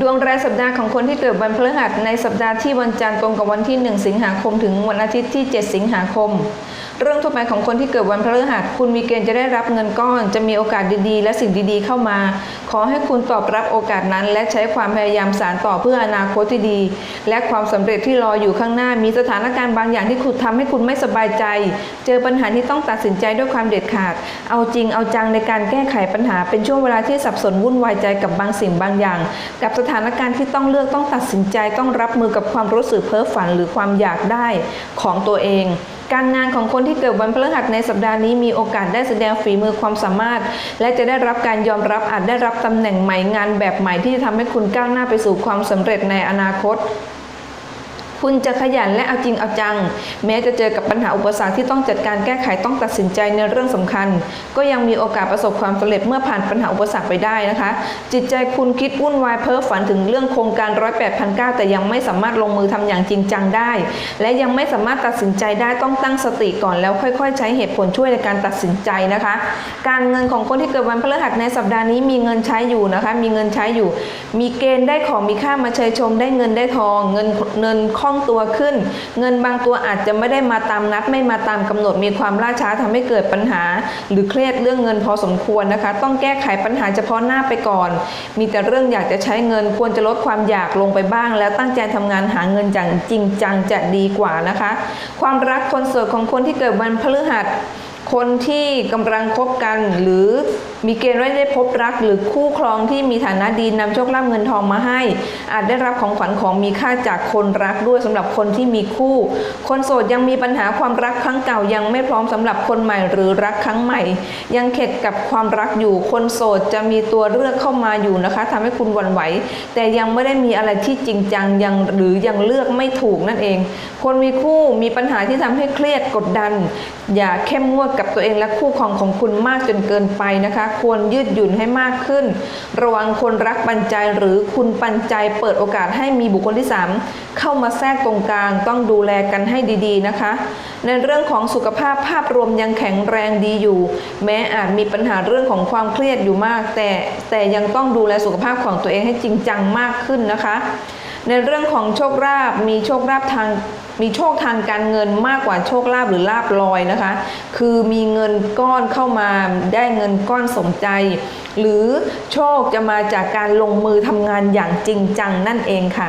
ดวงรายสัปดาห์ของคนที่เกิดวันพฤหัสในสัปดาห์ที่วันจันทร์ตรงกับวันที่ 1 สิงหาคมถึงวันอาทิตย์ที่ 7 สิงหาคม เรื่องทั่วไปของคนที่เกิดวันพฤหัส คุณมีเกณฑ์จะได้รับเงินก้อน จะมีโอกาสดีๆ และสิ่งดีๆเข้ามา ขอให้คุณตอบรับโอกาสนั้น และใช้ความพยายามสานต่อเพื่ออนาคตที่ดี และความสำเร็จที่รออยู่ข้างหน้า มีสถานการณ์บางอย่างที่คุณทำให้คุณไม่สบายใจ เจอปัญหาที่ต้องตัดสินใจด้วยความเด็ดขาด เอาจริงเอาจังในการแก้ไขปัญหา เป็นช่วงเวลาที่สับสนวุ่นวายใจกับบางสิ่งบางอย่าง กับสถานการณ์ที่ต้องเลือกต้องตัดสินใจต้องรับมือกับความรู้สึกเพ้อฝันหรือความอยากได้ของตัวเองการงานของคนที่เกิดวันพฤหัสในสัปดาห์นี้มีโอกาสได้แสดงฝีมือความสามารถ และจะได้รับการยอมรับอาจได้รับตำแหน่งใหม่งานแบบใหม่ที่จะทำให้คุณก้าวหน้าไปสู่ความสำเร็จในอนาคต คุณจะขยันและเอาจริงเอาจัง แม้จะเจอกับปัญหาอุปสรรคที่ต้องจัดการแก้ไขต้องตัดสินใจในเรื่องสำคัญ ก็ยังมีโอกาสประสบความสำเร็จเมื่อผ่านปัญหาอุปสรรคไปได้นะคะ จิตใจคุณคิดวุ่นวายเพ้อฝันถึงเรื่องโครงการร้อยแปดพันเก้าแต่ยังไม่สามารถลงมือทำอย่างจริงจังได้ และยังไม่สามารถตัดสินใจได้ต้องตั้งสติก่อนแล้วค่อย ๆ ใช้เหตุผลช่วยในการตัดสินใจนะคะ การเงินของคนที่เกิดวันพฤหัสในสัปดาห์นี้มีเงินใช้อยู่นะคะ มีเงินใช้อยู่ มีเกณฑ์ได้ของมีค่ามาเชยชมได้เงินได้ทอง เงินเงินคล่องตัวขึ้น เงินบางตัวอาจจะไม่ได้มาตามนัด ไม่มาตามกำหนดมีความล่าช้าทำให้เกิดปัญหา หรือเครียดเรื่องเงินพอสมควรนะคะ ต้องแก้ไขปัญหาเฉพาะหน้าไปก่อน มีแต่เรื่องอยากจะใช้เงินควรจะลดความอยากลงไปบ้าง แล้วตั้งใจทำงานหาเงินอย่างจริงจังจะดีกว่านะคะ ความรักคนโสดของคนที่เกิดวันพฤหัส คนที่กำลังคบกันหรือมีเกณฑ์ว่าได้พบรักหรือคู่ครองที่มีฐานะดีนำโชคลาภเงินทองมาให้ อาจได้รับของขวัญของมีค่าจากคนรักด้วยสำหรับคนที่มีคู่ คนโสดยังมีปัญหาความรักครั้งเก่ายังไม่พร้อมสำหรับคนใหม่หรือรักครั้งใหม่ ยังเข็ดกับความรักอยู่คนโสดจะมีตัวเลือกเข้ามาอยู่นะคะทำให้คุณหวั่นไหว แต่ยังไม่ได้มีอะไรที่จริงจังยังหรือยังเลือกไม่ถูกนั่นเอง คนมีคู่มีปัญหาที่ทำให้เครียดกดดัน อย่าเข้มงวดกับตัวเองและคู่ครองของคุณมากจนเกินไปนะคะ ควรยืดหยุ่นให้มากขึ้น ระวังคนรักปันใจหรือคุณปันใจเปิดโอกาสให้มีบุคคลที่ 3 เข้ามาแทรกตรงกลาง ต้องดูแลกันให้ดีๆนะคะ ในเรื่องของสุขภาพภาพรวมยังแข็งแรงดีอยู่ แม้อาจมีปัญหาเรื่องของความเครียดอยู่มาก แต่แต่ยังต้องดูแลสุขภาพของตัวเองให้จริงจังมากขึ้นนะคะ ในเรื่องของโชคลาภมีโชคลาภทางมีโชคทางการเงินมากกว่าโชคลาภหรือลาภลอยนะคะ คือมีเงินก้อนเข้ามาได้เงินก้อนสมใจ หรือโชคจะมาจากการลงมือทำงานอย่างจริงจังนั่นเองค่ะ